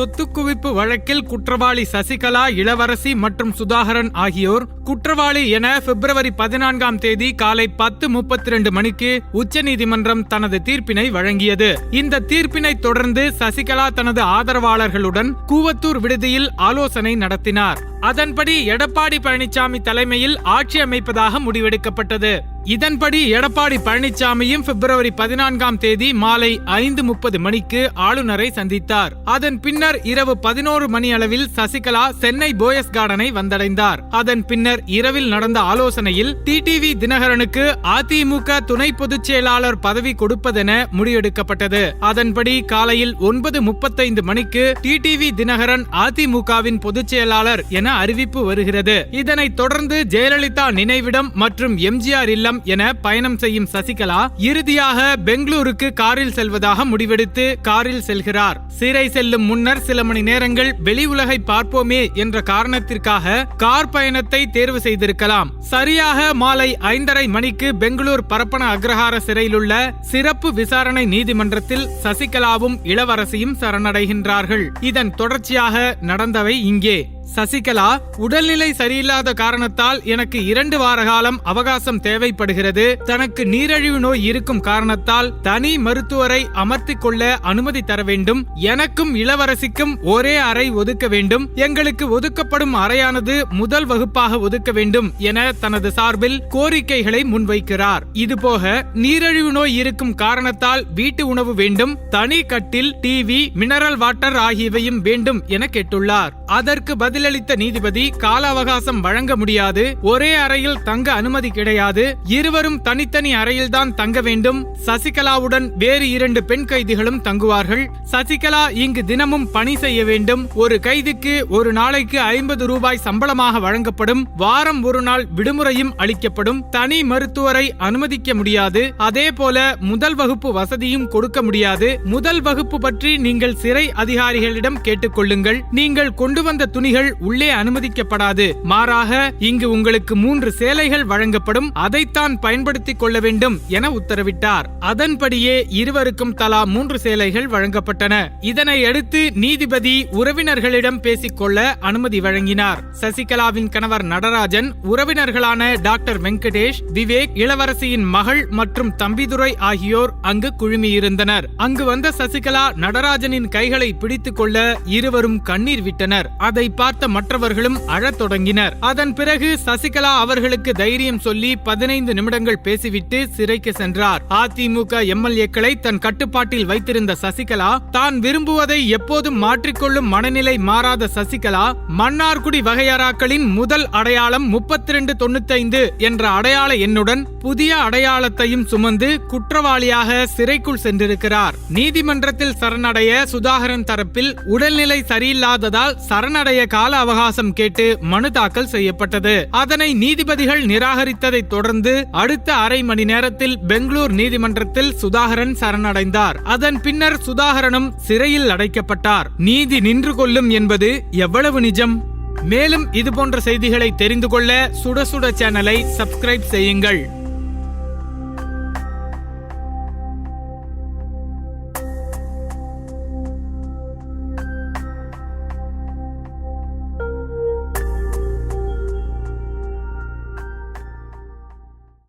சொத்து குவிப்பு வழக்கில் குற்றவாளி சசிகலா இளவரசி மற்றும் சுதாகரன் ஆகியோர் குற்றவாளி என பிப்ரவரி பதினான்காம் தேதி காலை பத்து முப்பத்தி ரெண்டு மணிக்கு உச்சநீதிமன்றம் தனது தீர்ப்பினை வழங்கியது. இந்த தீர்ப்பினை தொடர்ந்து சசிகலா தனது ஆதரவாளர்களுடன் கூவத்தூர் விடுதியில் ஆலோசனை நடத்தினார். அதன்படி எடப்பாடி பழனிசாமி தலைமையில் ஆட்சி அமைப்பதாக முடிவெடுக்கப்பட்டது. இதன்படி எடப்பாடி பழனிசாமியும் பிப்ரவரி பதினான்காம் தேதி மாலை ஐந்து முப்பது மணிக்கு ஆளுநரை சந்தித்தார். அதன் பின்னர் இரவு பதினோரு மணி அளவில் சசிகலா சென்னை போயஸ் கார்டனை வந்தடைந்தார். அதன் பின்னர் இரவில் நடந்த ஆலோசனையில் டிடிவி தினகரனுக்கு அதிமுக துணை பொதுச் செயலாளர் பதவி கொடுப்பதென முடிவெடுக்கப்பட்டது. அதன்படி காலையில் ஒன்பது முப்பத்தைந்து மணிக்கு டிடிவி தினகரன் அதிமுகவின் பொதுச் செயலாளர் என அறிவிப்பு வருகிறது. இதனைத் தொடர்ந்து ஜெயலலிதா நினைவிடம் மற்றும் எம்ஜிஆர் இல்லம் என பயணம் செய்யும் சசிகலா இறுதியாக பெங்களூருக்கு காரில் செல்வதாக முடிவெடுத்து காரில் செல்கிறார். சிறை செல்லும் முன்னர் சில மணி நேரங்கள் வெளி உலகை பார்ப்போமே என்ற காரணத்திற்காக கார் பயணத்தை தேர்வு செய்திருக்கலாம். சரியாக மாலை ஐந்தரை மணிக்கு பெங்களூர் பரப்பன அக்ரஹார சிறையில் உள்ள சிறப்பு விசாரணை நீதிமன்றத்தில் சசிகலாவும் இளவரசியும் சரணடைகின்றார்கள். இதன் தொடர்ச்சியாக நடந்தவை இங்கே. சசிகலா உடல்நிலை சரியில்லாத காரணத்தால் எனக்கு இரண்டு வார காலம் அவகாசம் தேவைப்படுகிறது. தனக்கு நீரிழிவு நோய் இருக்கும் காரணத்தால் தனி மருத்துவரை அமர்த்திக் கொள்ள அனுமதி தர வேண்டும். எனக்கும் இளவரசிக்கும் ஒரே அறை ஒதுக்க வேண்டும். எங்களுக்கு ஒதுக்கப்படும் அறையானது முதல் வகுப்பாக ஒதுக்க வேண்டும் என தனது சார்பில் கோரிக்கைகளை முன்வைக்கிறார். இதுபோக நீரிழிவு நோய் இருக்கும் காரணத்தால் வீட்டு உணவு வேண்டும். தனி கட்டில் டிவி மினரல் வாட்டர் ஆகியவையும் வேண்டும் என கேட்டுள்ளார். அதற்கு பதிலளித்த நீதிபதி கால அவகாசம் வழங்க முடியாது ஒரே அறையில் தங்க அனுமதி கிடையாது இருவரும் தனித்தனி அறையில்தான் தங்க வேண்டும். சசிகலாவுடன் வேறு இரண்டு பெண் கைதிகளும் தங்குவார்கள். சசிகலா இங்கு தினமும் பணி செய்ய வேண்டும். ஒரு கைதிக்கு ஒரு நாளைக்கு ஐம்பது ரூபாய் சம்பளமாக வழங்கப்படும். வாரம் ஒரு நாள் விடுமுறையும் அளிக்கப்படும். தனி மருத்துவரை அனுமதிக்க முடியாது. அதே போல முதல் வகுப்பு வசதியும் கொடுக்க முடியாது. முதல் வகுப்பு பற்றி நீங்கள் சிறை அதிகாரிகளிடம் கேட்டுக்கொள்ளுங்கள். நீங்கள் கொண்டு வந்த துணிகள் உள்ளே அனுமதிக்கப்படாது. மாறாக இங்கு உங்களுக்கு மூன்று சேலைகள் வழங்கப்படும். அதைத்தான் பயன்படுத்திக் கொள்ள வேண்டும் என உத்தரவிட்டார். அதன்படியே இருவருக்கும் தலா மூன்று சேலைகள் வழங்கப்பட்டன. இதனை அடுத்து நீதிபதி உறவினர்களிடம் பேசிக்கொள்ள அனுமதி வழங்கினார். சசிகலாவின் கணவர் நடராஜன் உறவினர்களான டாக்டர் வெங்கடேஷ் விவேக் இளவரசியின் மகள் மற்றும் தம்பிதுரை ஆகியோர் அங்கு குழுமியிருந்தனர். அங்கு வந்த சசிகலா நடராஜனின் கைகளை பிடித்துக் கொள்ள இருவரும் கண்ணீர் விட்டனர். அதை பார்த்த மற்றவர்களும் அழத் தொடங்கினர். அதன் பிறகு சசிகலா அவர்களுக்கு தைரியம் சொல்லி பதினைந்து நிமிடங்கள் பேசிவிட்டு சிறைக்கு சென்றார். அதிமுக எம்எல்ஏக்களை தன் கட்டுப்பாட்டில் வைத்திருந்த சசிகலா தான் விரும்புவதை எப்போதும் மாற்றிக்கொள்ளும் மனநிலை மாறாத சசிகலா மன்னார்குடி வகையறாக்களின் முதல் அடையாளம் முப்பத்தி ரெண்டு தொண்ணூத்தைந்து என்ற அடையாள எண்ணுடன் புதிய அடையாளத்தையும் சுமந்து குற்றவாளியாக சிறைக்குள் சென்றிருக்கிறார். நீதிமன்றத்தில் சரணடைய சுதாகரன் தரப்பில் உடல்நிலை சரியில்லாததால் சரணடைய கால அவகாசம் கேட்டு மனு தாக்கல் செய்யப்பட்டது. அதனை நீதிபதிகள் நிராகரித்ததை தொடர்ந்து அடுத்த அரை மணி நேரத்தில் பெங்களூர் நீதிமன்றத்தில் சுதாகரன் சரணடைந்தார். அதன் பின்னர் சுதாகரனும் சிறையில் அடைக்கப்பட்டார். நீதி நின்று கொள்ளும் என்பது எவ்வளவு நிஜம்? மேலும் இதுபோன்ற செய்திகளை தெரிந்து கொள்ள சுட சுட சேனலை சப்ஸ்கிரைப் செய்யுங்கள்.